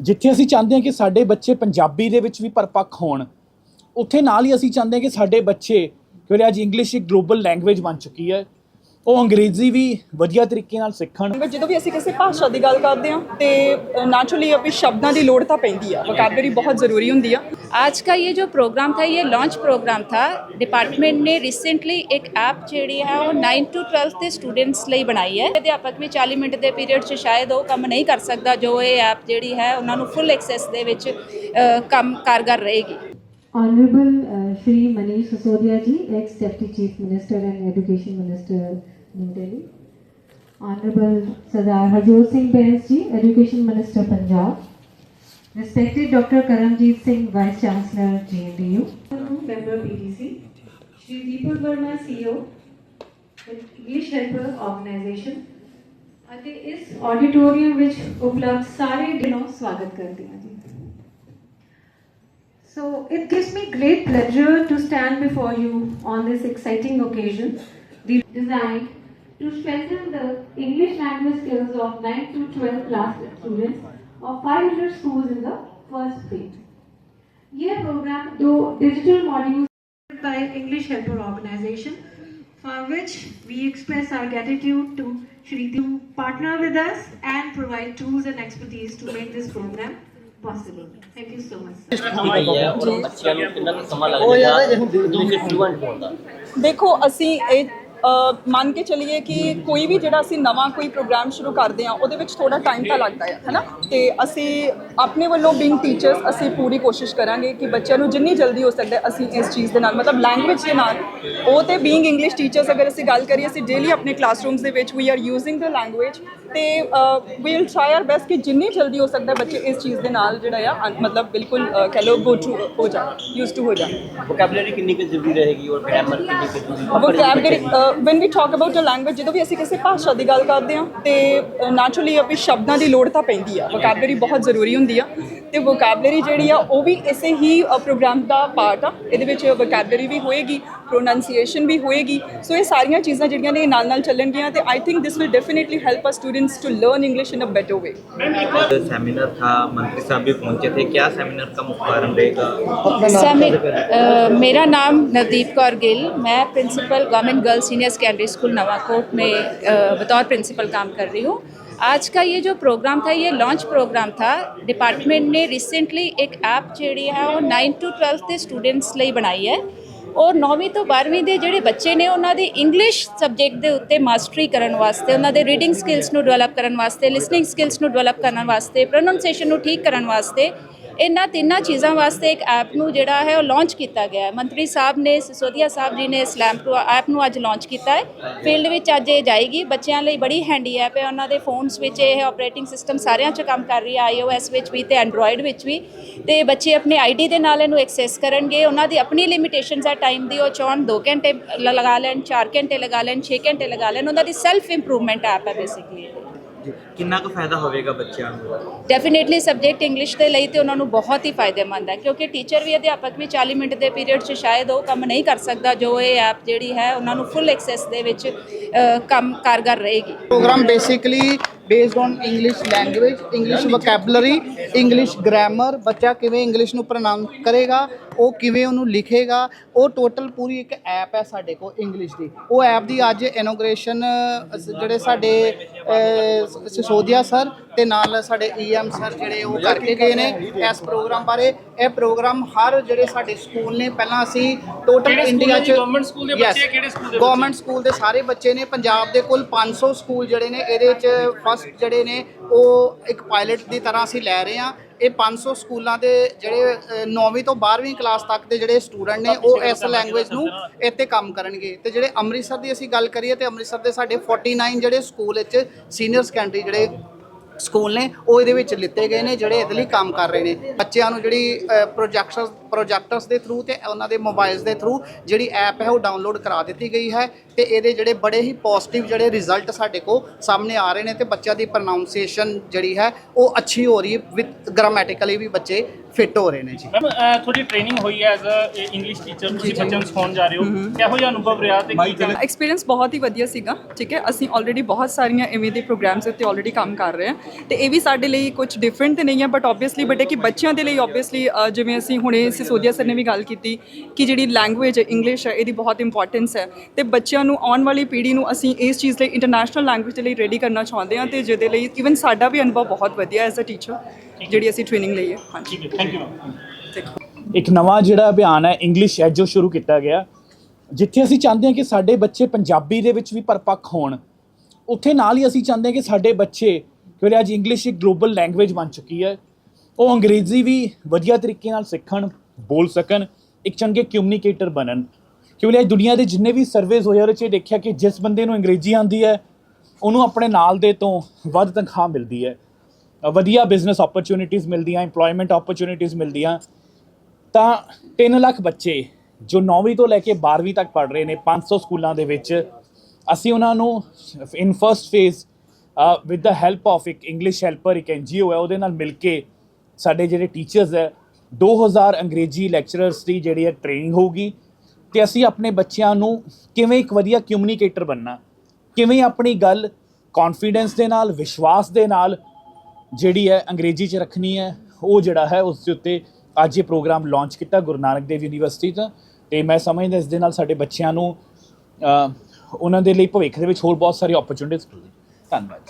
ਜਿੱਥੇ ਅਸੀਂ ਚਾਹੁੰਦੇ ਹਾਂ ਕਿ ਸਾਡੇ ਬੱਚੇ ਪੰਜਾਬੀ ਦੇ ਵਿੱਚ ਵੀ ਪਰਪੱਕ ਹੋਣ, ਉੱਥੇ ਨਾਲ ਹੀ ਅਸੀਂ ਚਾਹੁੰਦੇ ਹਾਂ ਕਿ ਸਾਡੇ ਬੱਚੇ ਕਿਉਂਕਿ ਅੱਜ ਇੰਗਲਿਸ਼ ਇੱਕ ਗਲੋਬਲ ਲੈਂਗੁਏਜ ਬਣ ਚੁੱਕੀ ਹੈ, ਉਹ ਅੰਗਰੇਜ਼ੀ ਵੀ ਵਧੀਆ ਤਰੀਕੇ ਨਾਲ ਸਿੱਖਣ। ਜਦੋਂ ਵੀ ਅਸੀਂ ਕਿਸੇ ਭਾਸ਼ਾ ਦੀ ਗੱਲ ਕਰਦੇ ਹਾਂ, ਤੇ ਨੈਚੁਰਲੀ ਆਪਣੀ ਸ਼ਬਦਾਂ ਦੀ ਲੋੜ ਤਾਂ ਪੈਂਦੀ ਆ ਵੋਕੈਬਲਰੀ ਬਹੁਤ ਜ਼ਰੂਰੀ ਹੁੰਦੀ ਆ। आज का ये जो प्रोग्राम था ये लॉन्च प्रोग्राम था डिपार्टमेंट ने रिसेंटली एक ऐप ਜਿਹੜੀ ਹੈ ਉਹ 9 to 12 ਦੇ ਸਟੂਡੈਂਟਸ ਲਈ ਬਣਾਈ ਹੈ ਅਧਿਆਪਕ ਵੀ 40 ਮਿੰਟ ਦੇ ਪੀਰੀਅਡ 'ਚ ਸ਼ਾਇਦ ਉਹ ਕੰਮ ਨਹੀਂ ਕਰ ਸਕਦਾ ਜੋ ਇਹ ਐਪ ਜਿਹੜੀ ਹੈ ਉਹਨਾਂ ਨੂੰ ਫੁੱਲ ਐਕਸੈਸ ਦੇ ਵਿੱਚ ਅ, ਕੰਮ ਕਾਰਗਰ ਰਹੇਗੀ Honorable uh, Shri Manish Sisodia ji, ex-Deputy Chief Minister and Education Minister, New Delhi. Honorable Sardar Harjot Singh Bains ji, Education Minister, Punjab. Respected Dr. Karamjeet Singh, Vice Chancellor, JNDU. Member PDC. Shri Deepak Verma, CEO, English Helper Organization. ਅਤੇ ਇਸ auditorium ਵਿੱਚ ਉਪਲਬਧ ਸਾਰੇ ਦਿਨੋਂ ਸਵਾਗਤ ਕਰਦੀ ਹਾਂ ਜੀ So it gives me great pleasure to stand before you on this exciting occasion, the- designed to strengthen the English language skills of 9 to 12 class students of 500 schools in the first phase. Year program, though digital modules by English Helper Organization, for which we express our gratitude to Shri to partner with us and provide tools and expertise to make this program possible. Thank you so much. ਦੇਖੋ ਅਸੀਂ ਇਹ ਮੰਨ ਕੇ ਚੱਲੀਏ ਕਿ ਕੋਈ ਵੀ ਜਿਹੜਾ ਅਸੀਂ ਨਵਾਂ ਕੋਈ ਪ੍ਰੋਗਰਾਮ ਸ਼ੁਰੂ ਕਰਦੇ ਹਾਂ, ਉਹਦੇ ਵਿੱਚ ਥੋੜਾ ਟਾਈਮ ਤਾਂ ਲੱਗਦਾ ਹੈ, ਹੈਨਾ? ਤੇ ਅਸੀਂ ਆਪਣੇ ਵੱਲੋਂ ਬਿੰਗ ਟੀਚਰਸ ਅਸੀਂ ਪੂਰੀ ਕੋਸ਼ਿਸ਼ ਕਰਾਂਗੇ ਕਿ ਬੱਚਿਆਂ ਨੂੰ ਜਿੰਨੀ ਜਲਦੀ ਹੋ ਸਕਦਾ ਅਸੀਂ ਇਸ ਚੀਜ਼ ਦੇ ਨਾਲ, ਮਤਲਬ ਲੈਂਗੁਏਜ ਦੇ ਨਾਲ, ਉਹ ਤੇ ਬੀਇੰਗ ਇੰਗਲਿਸ਼ ਟੀਚਰਸ ਅਗਰ ਅਸੀਂ ਗੱਲ ਕਰੀਏ, ਅਸੀਂ ਡੇਲੀ ਆਪਣੇ ਕਲਾਸਰੂਮਸ ਦੇ ਵਿੱਚ we are using the language ਤੇ we will try our best ਕਿ ਜਿੰਨੀ ਜਲਦੀ ਹੋ ਸਕਦਾ ਬੱਚੇ ਇਸ ਚੀਜ਼ ਦੇ ਨਾਲ ਜਿਹੜਾ ਆ ਮਤਲਬ ਬਿਲਕੁਲ ਅ, ਕਹਿ ਲਓ ਗੋ ਟੂ ਹੋ ਜਾਣ ਯੂਜ਼ ਟੂ ਹੋ ਜਾਣ ਵੋਕੈਬਲਰੀ ਕਿੰਨੀ ਕੁ ਜ਼ਰੂਰੀ ਰਹੇਗੀ ਔਰ ਗ੍ਰਾਮਰ ਕਿੰਨੀ ਕੁ ਜ਼ਰੂਰੀ? Vocabulary when we talk about a language ਜਦੋਂ ਵੀ ਅਸੀਂ ਕਿਸੇ ਭਾਸ਼ਾ ਦੀ ਗੱਲ ਕਰਦੇ ਹਾਂ ਤੇ ਨੈਚੁਰਲੀ ਆਪਣੀ ਸ਼ਬਦਾਂ ਦੀ ਲੋੜ ਤਾਂ ਪੈਂਦੀ ਆ। ਵੋਕੈਬਲਰੀ ਬਹੁਤ ਜ਼ਰੂਰੀ ਹੁੰਦੀ ਆ। ਤੇ ਵੋਕੈਬਲਰੀ ਜਿਹੜੀ ਆ ਉਹ ਵੀ ਇਸੇ ਹੀ ਪ੍ਰੋਗਰਾਮ ਦਾ ਪਾਰਟ ਆ। ਇਹਦੇ ਵਿੱਚ ਵੋਕੈਬਲਰੀ ਵੀ ਹੋਏਗੀ ਪ੍ਰੋਨਾਂਸੀਏਸ਼ਨ ਵੀ ਹੋਏਗੀ ਸੋ ਇਹ ਸਾਰੀਆਂ ਚੀਜ਼ਾਂ ਜਿਹੜੀਆਂ ਨੇ ਨਾਲ ਨਾਲ ਚੱਲਣਗੀਆਂ ਤੇ I think this will definitely help a students to learn English in a better way seminar था मंत्री साहब भी पहुंचे थे क्या सेमिनार का मुख्य कारण रहेगा मेरा नाम नवदीप कौर गिल मैं principal government girls senior secondary school Navakot में बतौर प्रिंसिपल काम कर रही हूँ आज का ये जो प्रोग्राम था ये लॉन्च प्रोग्राम था डिपार्टमेंट ने रिसेंटली एक ऐप ਜਿਹੜੀ ਹੈ ਉਹ 9 to 12 ਦੇ ਸਟੂਡੈਂਟਸ ਲਈ ਬਣਾਈ ਹੈ ਔਰ 9ਵੀਂ ਤੋਂ 12ਵੀਂ ਦੇ ਜਿਹੜੇ ਬੱਚੇ ਨੇ ਉਹਨਾਂ ਦੀ ਇੰਗਲਿਸ਼ ਸਬਜੈਕਟ ਦੇ ਉੱਤੇ ਮਾਸਟਰੀ ਕਰਨ ਵਾਸਤੇ ਉਹਨਾਂ ਦੇ ਰੀਡਿੰਗ ਸਕਿੱਲਸ ਨੂੰ ਡਿਵੈਲਪ ਕਰਨ ਵਾਸਤੇ ਲਿਸਨਿੰਗ ਸਕਿੱਲਸ ਨੂੰ ਡਿਵੈਲਪ ਕਰਨ ਵਾਸਤੇ ਪ੍ਰੋਨੰਸੀਏਸ਼ਨ ਨੂੰ ਠੀਕ ਕਰਨ ਵਾਸਤੇ ਇਹਨਾਂ ਤਿੰਨਾਂ ਚੀਜ਼ਾਂ ਵਾਸਤੇ ਇੱਕ ਐਪ ਨੂੰ ਜਿਹੜਾ ਹੈ ਉਹ ਲਾਂਚ ਕੀਤਾ ਗਿਆ ਹੈ। ਮੰਤਰੀ ਸਾਹਿਬ ਨੇ, ਸਿਸੋਦੀਆ ਸਾਹਿਬ ਜੀ ਨੇ ਸਲੈਮ ਐਪ ਨੂੰ ਅੱਜ ਲਾਂਚ ਕੀਤਾ ਹੈ। ਫੀਲਡ ਵਿੱਚ ਅੱਜ ਇਹ ਜਾਏਗੀ। ਬੱਚਿਆਂ ਲਈ ਬੜੀ ਹੈਂਡੀ ਐਪ ਹੈ। ਉਹਨਾਂ ਦੇ ਫੋਨਸ ਵਿੱਚ ਇਹ ਆਪਰੇਟਿੰਗ ਸਿਸਟਮ ਸਾਰਿਆਂ 'ਚ ਕੰਮ ਕਰ ਰਹੀ ਹੈ। ਆਈਓਐਸ ਵਿੱਚ ਵੀ ਤੇ ਐਂਡਰੋਇਡ ਵਿੱਚ ਵੀ। ਤੇ ਬੱਚੇ ਆਪਣੇ ਆਈਡੀ ਦੇ ਨਾਲ ਇਹਨੂੰ ਐਕਸੈਸ ਕਰਨਗੇ। ਉਹਨਾਂ ਦੀ ਆਪਣੀ ਲਿਮਿਟੇਸ਼ਨਸ ਹੈ ਟਾਈਮ ਦੀ। ਉਹ ਚਾਹਣ 2 ਘੰਟੇ ਲਗਾ ਲੈਣ 4 ਘੰਟੇ ਲਗਾ ਲੈਣ 6 ਘੰਟੇ ਲਗਾ ਲੈਣ। ਉਹਨਾਂ ਦੀ ਸੈਲਫ ਇੰਪਰੂਵਮੈਂਟ ਐਪ ਹੈ ਬੇਸਿਕਲੀ ਕਿੰਨਾ ਕੁ ਫਾਇਦਾ ਹੋਵੇਗਾ ਬੱਚਿਆਂ ਨੂੰ? ਡੈਫੀਨੇਟਲੀ ਸਬਜੈਕਟ ਇੰਗਲਿਸ਼ ਦੇ ਲਈ ਤੇ ਉਹਨਾਂ ਨੂੰ ਬਹੁਤ ਹੀ ਫਾਇਦੇਮੰਦ ਹੈ ਕਿਉਂਕਿ ਟੀਚਰ ਵੀ ਅਧਿਆਪਕ ਵੀ 40 ਮਿੰਟ ਦੇ ਪੀਰੀਅਡ 'ਚ ਸ਼ਾਇਦ ਉਹ ਕੰਮ ਨਹੀਂ ਕਰ ਸਕਦਾ ਜੋ ਇਹ ਐਪ ਜਿਹੜੀ ਹੈ ਉਹਨਾਂ ਨੂੰ ਫੁੱਲ ਐਕਸੈਸ ਦੇ ਵਿੱਚ ਕੰਮ ਕਾਰਗਰ ਰਹੇਗੀ। Program basically based on English language English vocabulary English grammar ਬੱਚਾ ਕਿਵੇਂ ਇੰਗਲਿਸ਼ ਨੂੰ ਪ੍ਰੋਨਾਂਸ ਕਰੇਗਾ ਉਹ ਕਿਵੇਂ ਉਹਨੂੰ ਲਿਖੇਗਾ ਉਹ ਟੋਟਲ ਪੂਰੀ ਇੱਕ ਐਪ ਹੈ ਸਾਡੇ ਕੋਲ ਇੰਗਲਿਸ਼ ਦੀ। ਉਹ ਐਪ ਦੀ ਅੱਜ ਇਨੋਗ੍ਰੇਸ਼ਨ ਜਿਹੜੇ ਸਾਡੇ ਅਹ, ਸਿਸੋਦੀਆ ਸਰ ਤੇ ਨਾਲ ਸਾਡੇ ਈਐਮ ਸਰ ਜਿਹੜੇ ਉਹ ਕਰਕੇ ਗਏ ਨੇ ਇਸ ਪ੍ਰੋਗਰਾਮ ਬਾਰੇ। ਇਹ ਪ੍ਰੋਗਰਾਮ ਹਰ ਜਿਹੜੇ ਸਾਡੇ ਸਕੂਲ ਨੇ ਪਹਿਲਾਂ ਅਸੀਂ ਟੋਟਲ ਇੰਡੀਆ ਚ ਗਵਰਨਮੈਂਟ ਸਕੂਲ ਦੇ ਬੱਚੇ ਕਿਹੜੇ ਸਕੂਲ ਦੇ ਗਵਰਨਮੈਂਟ ਸਕੂਲ ਦੇ ਸਾਰੇ ਬੱਚੇ ਨੇ ਪੰਜਾਬ ਦੇ ਕੁੱਲ 500 ਸਕੂਲ ਜਿਹੜੇ ਨੇ ਇਹਦੇ ਚ ਫਸਟ ਜਿਹੜੇ ਨੇ ਉਹ ਇੱਕ ਪਾਇਲਟ ਦੀ ਤਰ੍ਹਾਂ ਅਸੀਂ ਲੈ ਰਹੇ ਹਾਂ। ਇਹ 500 ਸਕੂਲਾਂ ਦੇ ਜਿਹੜੇ 9ਵੀਂ ਤੋਂ 12ਵੀਂ ਕਲਾਸ ਤੱਕ ਦੇ ਜਿਹੜੇ ਸਟੂਡੈਂਟ ਨੇ ਉਹ ਇਸ ਲੈਂਗੁਏਜ ਨੂੰ ਇੱਥੇ ਕੰਮ ਕਰਨਗੇ। ਤੇ ਜਿਹੜੇ ਅੰਮ੍ਰਿਤਸਰ ਦੀ ਅਸੀਂ ਗੱਲ ਕਰੀਏ ਤੇ ਅੰਮ੍ਰਿਤਸਰ ਦੇ ਸਾਡੇ 49 ਜਿਹੜੇ ਸਕੂਲ ਵਿੱਚ ਸੀਨੀਅਰ ਸੈਕੰਡਰੀ ਜਿਹੜੇ ਸਕੂਲ ਨੇ, ਉਹ ਇਹਦੇ ਵਿੱਚ ਲਿੱਤੇ ਗਏ ਨੇ, ਜਿਹੜੇ ਇਹਦੇ ਲਈ ਕੰਮ ਕਰ ਰਹੇ ਨੇ। ਬੱਚਿਆਂ ਨੂੰ ਜਿਹੜੀ ਪ੍ਰੋਜੈਕਟਸ ਪ੍ਰੋਜੈਕਟਰਸ ਦੇ ਥਰੂ ਤੇ ਉਹਨਾਂ ਦੇ ਮੋਬਾਈਲਸ ਦੇ ਥਰੂ ਜਿਹੜੀ ਐਪ ਹੈ ਉਹ ਡਾਊਨਲੋਡ ਕਰਾ ਦਿੱਤੀ ਗਈ ਹੈ ਤੇ ਇਹਦੇ ਜਿਹੜੇ ਬੜੇ ਹੀ ਪੋਜ਼ਿਟਿਵ ਜਿਹੜੇ ਰਿਜ਼ਲਟ ਸਾਡੇ ਕੋ ਸਾਹਮਣੇ ਆ ਰਹੇ ਨੇ ਤੇ ਬੱਚਿਆਂ ਦੀ ਪ੍ਰੋਨਾਂਸੀਏਸ਼ਨ ਜਿਹੜੀ ਹੈ ਉਹ ਅੱਛੀ ਹੋ ਰਹੀ ਹੈ ਵਿਦ ਗ੍ਰਾਮੈਟਿਕਲੀ ਵੀ ਬੱਚੇ ਫਿੱਟ ਹੋ ਰਹੇ ਨੇ ਜੀ। ਮੈਮ ਤੁਹਾਡੀ ਟ੍ਰੇਨਿੰਗ ਹੋਈ ਹੈ ਐਜ਼ ਅ ਇੰਗਲਿਸ਼ ਟੀਚਰ ਤੁਸੀਂ ਬੱਚਿਆਂ ਨੂੰ ਸਿਖਾਉਣ ਜਾ ਰਹੇ ਹੋ। ਕਿਹੋ ਜਿਹਾ ਅਨੁਭਵ ਰਿਹਾ ਤੇ ਕੀ ਐਕਸਪੀਰੀਅੰਸ ਬਹੁਤ ਹੀ ਵਧੀਆ ਸੀਗਾ ਠੀਕ ਹੈ? ਅਸੀਂ ਆਲਰੇਡੀ ਬਹੁਤ ਸਾਰੀਆਂ ਐਵੇਂ ਦੇ ਪ੍ਰੋਗਰਾਮਸ ਉੱਤੇ ਆਲਰੇਡੀ ਕੰਮ ਕਰ ਰਹੇ ਹਾਂ। ਤੇ ਇਹ ਵੀ ਸਾਡੇ ਲਈ ਕੁਝ ਡਿਫਰੈਂਟ ਤੇ ਨਹੀਂ ਹੈ ਬਟ ਆਬਵੀਅਸਲੀ ਬਟ ਇਹ ਕਿ ਬੱਚਿਆਂ ਦੇ ਲਈ ਆਬਵੀਅਸਲੀ ਜਿਵੇਂ ਅਸੀਂ ਹੁਣੇ ਸਿਸੋਦੀਆ ਸਰ ਨੇ ਵੀ ਗੱਲ ਕੀਤੀ ਕਿ ਜਿਹੜੀ ਲੈਂਗੁਏਜ ਹੈ ਇੰਗਲਿਸ਼ ਹੈ ਇਹਦੀ ਬਹੁਤ ਇੰਪੋਰਟੈਂਸ ਹੈ। ਤੇ ਬੱਚਿਆਂ ਨੂੰ ਆਉਣ ਵਾਲੀ ਪੀੜ੍ਹੀ ਨੂੰ ਅਸੀਂ ਇਸ ਚੀਜ਼ ਲਈ ਇੰਟਰਨੈਸ਼ਨਲ ਲੈਂਗੁਏਜ ਦੇ ਲਈ ਰੈਡੀ ਕਰਨਾ ਚਾਹੁੰਦੇ ਹਾਂ ਤੇ ਜਿਹਦੇ ਲਈ ਇਵਨ ਸਾਡਾ ਵੀ ਅਨੁਭਵ ਬਹੁਤ ਵਧੀਆ ਐਜ਼ ਅ ਟੀਚਰ ਜਿਹੜੀ ਅਸੀਂ ਟ੍ਰੇਨਿੰਗ ਲਈ ਹੈ। ਹਾਂਜੀ। ਠੀਕ ਹੈ ਥੈਂਕ ਯੂ ਇੱਕ ਨਵਾਂ ਜਿਹੜਾ ਅਭਿਆਨ ਹੈ ਇੰਗਲਿਸ਼ ਐਜੋ ਸ਼ੁਰੂ ਕੀਤਾ ਗਿਆ। ਜਿੱਥੇ ਅਸੀਂ ਚਾਹੁੰਦੇ ਹਾਂ ਕਿ ਸਾਡੇ ਬੱਚੇ ਪੰਜਾਬੀ ਦੇ ਵਿੱਚ ਵੀ ਪਰਪੱਕ ਹੋਣ ਉੱਥੇ ਨਾਲ ਹੀ ਅਸੀਂ ਚਾਹੁੰਦੇ ਹਾਂ ਕਿ ਸਾਡੇ ਬੱਚੇ ਕਿਉਂਕਿ ਅੱਜ ਇੰਗਲਿਸ਼ ਇੱਕ ਗਲੋਬਲ ਲੈਂਗੁਏਜ ਬਣ ਚੁੱਕੀ ਹੈ। ਉਹ ਅੰਗਰੇਜ਼ੀ ਵੀ ਵਧੀਆ ਤਰੀਕੇ ਨਾਲ ਸਿੱਖਣ ਬੋਲ ਸਕਣ, ਇੱਕ ਚੰਗੇ ਕਮਿਊਨੀਕੇਟਰ ਬਣਨ। ਕਿਉਂਕਿ ਅੱਜ ਦੁਨੀਆ ਦੇ ਜਿੰਨੇ ਵੀ ਸਰਵੇਸ ਹੋਏ ਉਹਦੇ 'ਚ ਇਹ ਦੇਖਿਆ ਕਿ ਜਿਸ ਬੰਦੇ ਨੂੰ ਅੰਗਰੇਜ਼ੀ ਆਉਂਦੀ ਹੈ, ਉਹਨੂੰ ਆਪਣੇ ਨਾਲ ਦੇ ਤੋਂ ਵੱਧ ਤਨਖਾਹ ਮਿਲਦੀ ਹੈ। ਵਧੀਆ ਬਿਜ਼ਨਸ ਓਪਰਚ्युनिटीज ਮਿਲਦੀਆਂ, EMPLOYMENT ਓਪਰਚ्युनिटीज ਮਿਲਦੀਆਂ। ਤਾਂ 3 ਲੱਖ ਬੱਚੇ, ਜੋ 9ਵੀਂ ਤੋਂ ਲੈ ਕੇ 12ਵੀਂ ਤੱਕ ਪੜ੍ਹ ਰਹੇ ਨੇ 500 ਸਕੂਲਾਂ ਦੇ ਵਿੱਚ, ਅਸੀਂ ਉਹਨਾਂ ਨੂੰ in first phase with the help of ਇੱਕ ਇੰਗਲਿਸ਼ ਹੈਲਪਰ ਇੱਕ ਐਨਜੀਓ ਹੈ, ਉਹਦੇ ਨਾਲ ਮਿਲ ਕੇ ਸਾਡੇ ਜਿਹੜੇ ਟੀਚਰਸ ਹੈ 2000 ਅੰਗਰੇਜ਼ੀ ਲੈਕਚਰਰਸ ਦੀ ਜਿਹੜੀ ਹੈ ਟ੍ਰੇਨਿੰਗ ਹੋਊਗੀ ਤੇ ਅਸੀਂ ਆਪਣੇ ਬੱਚਿਆਂ ਨੂੰ ਕਿਵੇਂ ਇੱਕ ਵਧੀਆ ਕਮਿਊਨੀਕੇਟਰ ਬਣਨਾ, ਕਿਵੇਂ ਆਪਣੀ ਗੱਲ ਕੌਨਫੀਡੈਂਸ ਦੇ ਨਾਲ, ਵਿਸ਼ਵਾਸ ਦੇ ਨਾਲ ਜਿਹੜੀ ਹੈ ਅੰਗਰੇਜ਼ੀ 'ਚ ਰੱਖਣੀ ਹੈ, ਉਹ ਜਿਹੜਾ ਹੈ ਉਸ ਦੇ ਉੱਤੇ ਅੱਜ ਇਹ ਪ੍ਰੋਗਰਾਮ ਲਾਂਚ ਕੀਤਾ ਗੁਰੂ ਨਾਨਕ ਦੇਵ ਯੂਨੀਵਰਸਿਟੀ ਤੋਂ ਤੇ ਮੈਂ ਸਮਝਦਾ ਇਸ ਦੇ ਨਾਲ ਸਾਡੇ ਬੱਚਿਆਂ ਨੂੰ ਉਹਨਾਂ ਦੇ ਲਈ ਭਵਿੱਖ ਦੇ ਵਿੱਚ ਹੋਰ ਬਹੁਤ ਸਾਰੀ ਓਪਰਚੁਨਿਟੀਜ਼ ਧੰਨਵਾਦ